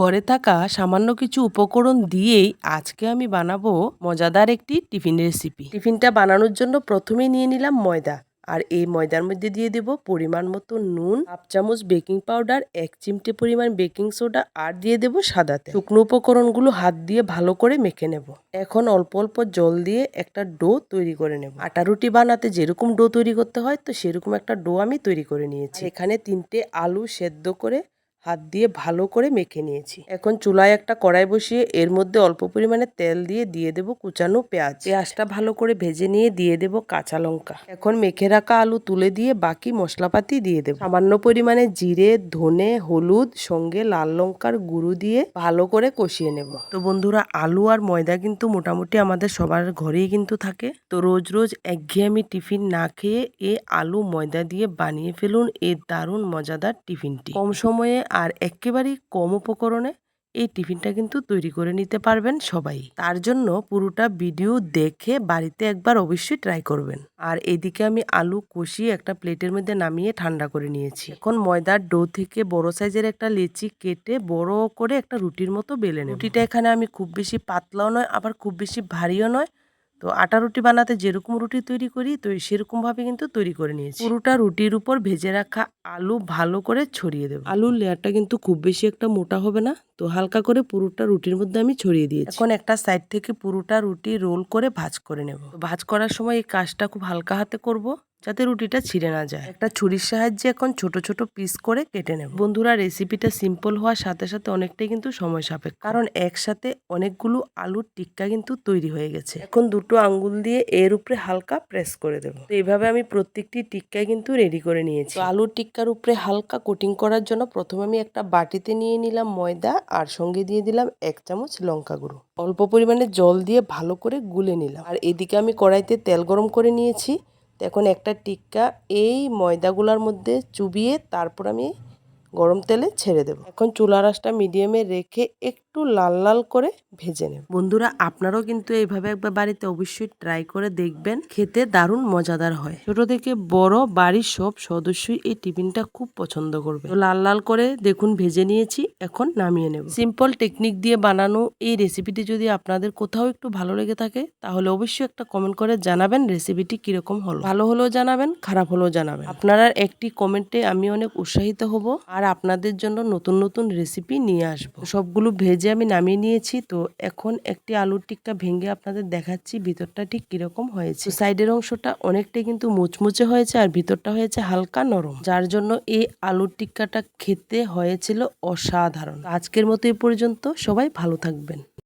ঘরে থাকা সামান্য কিছু উপকরণ দিয়েই আজকে আমি বানাবো মজাদার একটি টিফিন রেসিপি। টিফিনটা বানানোর জন্য প্রথমে নিয়ে নিলাম ময়দা। আর এই ময়দার মধ্যে দিয়ে দেব পরিমাণ মতো নুন, হাফ চামচ বেকিং পাউডার, এক চিমটে পরিমাণ বেকিং সোডা আর দিয়ে দেব সাদা তেল শুকনো উপকরণগুলো হাত দিয়ে ভালো করে মেখে নেব। এখন অল্প অল্প জল দিয়ে একটা ডো তৈরি করে নেব। আটা রুটি বানাতে যেরকম ডো তৈরি করতে হয়, তো সেরকম একটা ডো আমি তৈরি করে নিয়েছি। এখানে তিনটে আলু সেদ্ধ করে হাত দিয়ে ভালো করে মেখে নিয়েছি। এখন চুলায় একটা কড়াই বসিয়ে এর মধ্যে অল্প পরিমাণে তেল দিয়ে দিয়ে দেব কুচানো পেঁয়াজ। পেঁয়াজটা ভালো করে ভেজে নিয়ে দিয়ে দেব কাঁচা লঙ্কা। এখন মেখে রাখা আলু তুলে দিয়ে বাকি মশলাপাতি দিয়ে দেব। সামান্য পরিমাণে জিরে, ধনে, হলুদ, সঙ্গে লাল লঙ্কার গুঁড়ো দিয়ে ভালো করে কষিয়ে নেব। তো বন্ধুরা, আলু আর ময়দা কিন্তু মোটামুটি আমাদের সবার ঘরেই কিন্তু থাকে। তো রোজ রোজ একঘেয়েমি টিফিন না খেয়ে এ আলু ময়দা দিয়ে বানিয়ে ফেলুন এই দারুণ মজাদার টিফিনটি। কম সময়ে আর একেবারেই কম উপকরণে এই টিফিনটা কিন্তু তৈরি করে নিতে পারবেন সবাই। তার জন্য পুরোটা ভিডিও দেখে বাড়িতে একবার অবশ্যই ট্রাই করবেন। আর এদিকে আমি আলু কষিয়ে একটা প্লেটের মধ্যে নামিয়ে ঠান্ডা করে নিয়েছি। এখন ময়দার ডো থেকে বড় সাইজের একটা লেচি কেটে বড় করে একটা রুটির মতো বেলে নেব। রুটিটা এখানে আমি খুব বেশি পাতলাও নয়, আবার খুব বেশি ভারীও নয়। তো আটা রুটি বানাতে যেরকম রুটি তৈরি করি তো সেরকমভাবে কিন্তু তৈরি করে নিয়েছি। পুরোটা রুটির উপর ভেজে রাখা আলু ভালো করে ছড়িয়ে দেবো। আলুর লেয়ারটা কিন্তু খুব বেশি একটা মোটা হবে না তো হালকা করে পুরোটা রুটির মধ্যে আমি ছড়িয়ে দিয়েছি। এখন একটা সাইড থেকে পুরোটা রুটি রোল করে ভাজ করে নেব। ভাজ করার সময় এই কাজটা খুব হালকা হাতে করব। যাতে রুটিটা ছিঁড়ে না যায়। একটা ছুরির সাহায্যে এখন ছোট ছোট পিস করে কেটে নেব। বন্ধুরা রেসিপিটা সিম্পল হওয়ার সাথে সাথে অনেকটাই কিন্তু সময় সাপেক্ষ। কারণ একসাথে অনেকগুলো আলুর টিক্কা কিন্তু তৈরি হয়ে গেছে। এখন দুটো আঙ্গুল দিয়ে এর উপরে হালকা প্রেস করে দেবো। তো এইভাবে আমি প্রত্যেকটি টিক্কায় কিন্তু রেডি করে নিয়েছি। আলুর টিক্কার উপরে হালকা কোটিং করার জন্য প্রথমে আমি একটা বাটিতে নিয়ে নিলাম ময়দা আর সঙ্গে দিয়ে দিলাম এক চামচ লঙ্কা গুঁড়ো। অল্প পরিমাণে জল দিয়ে ভালো করে গুলে নিলাম। আর এদিকে আমি কড়াইতে তেল গরম করে নিয়েছি। এখন একটা টিক্কা এই ময়দাগুলোর মধ্যে চুবিয়ে তারপর আমি গরম তেলে ছেড়ে দেব। এখন চুলা রাসটা মিডিয়ামে রেখে একটু লাল লাল করে ভেজে নেব। বন্ধুরা আপনারাও কিন্তু এইভাবে একবার বাড়িতে অবশ্যই ট্রাই করে দেখবেন। খেতে দারুণ মজাদার হয়। ছোট থেকে বড় বাড়ির সব সদস্যই এই টিফিনটা খুব পছন্দ করবে। তো লাল লাল করে দেখুন ভেজে নিয়েছি এখন নামিয়ে নেব। সিম্পল টেকনিক দিয়ে বানানো এই রেসিপিটি যদি আপনাদের কোথাও একটু ভালো লেগে থাকে তাহলে অবশ্যই একটা কমেন্ট করে জানাবেন রেসিপিটি কীরকম হলো। ভালো হলেও জানাবেন খারাপ হলেও জানাবেন। আপনারা একটি কমেন্টে আমি অনেক উৎসাহিত হব আর আপনাদের জন্য নতুন নতুন রেসিপি নিয়ে আসব। সবগুলো ভেজে আমি নামিয়ে নিয়েছি। তো এখন একটি আলুর টিক্কা ভেঙে আপনাদের দেখাচ্ছি ভিতরটা ঠিক কীরকম হয়েছে। সাইডের অংশটা অনেকটাই কিন্তু মুচমুচে হয়েছে আর ভিতরটা হয়েছে হালকা নরম, যার জন্য এই আলুর টিক্কাটা খেতে হয়েছিল অসাধারণ। আজকের মতো এ পর্যন্ত সবাই ভালো থাকবেন।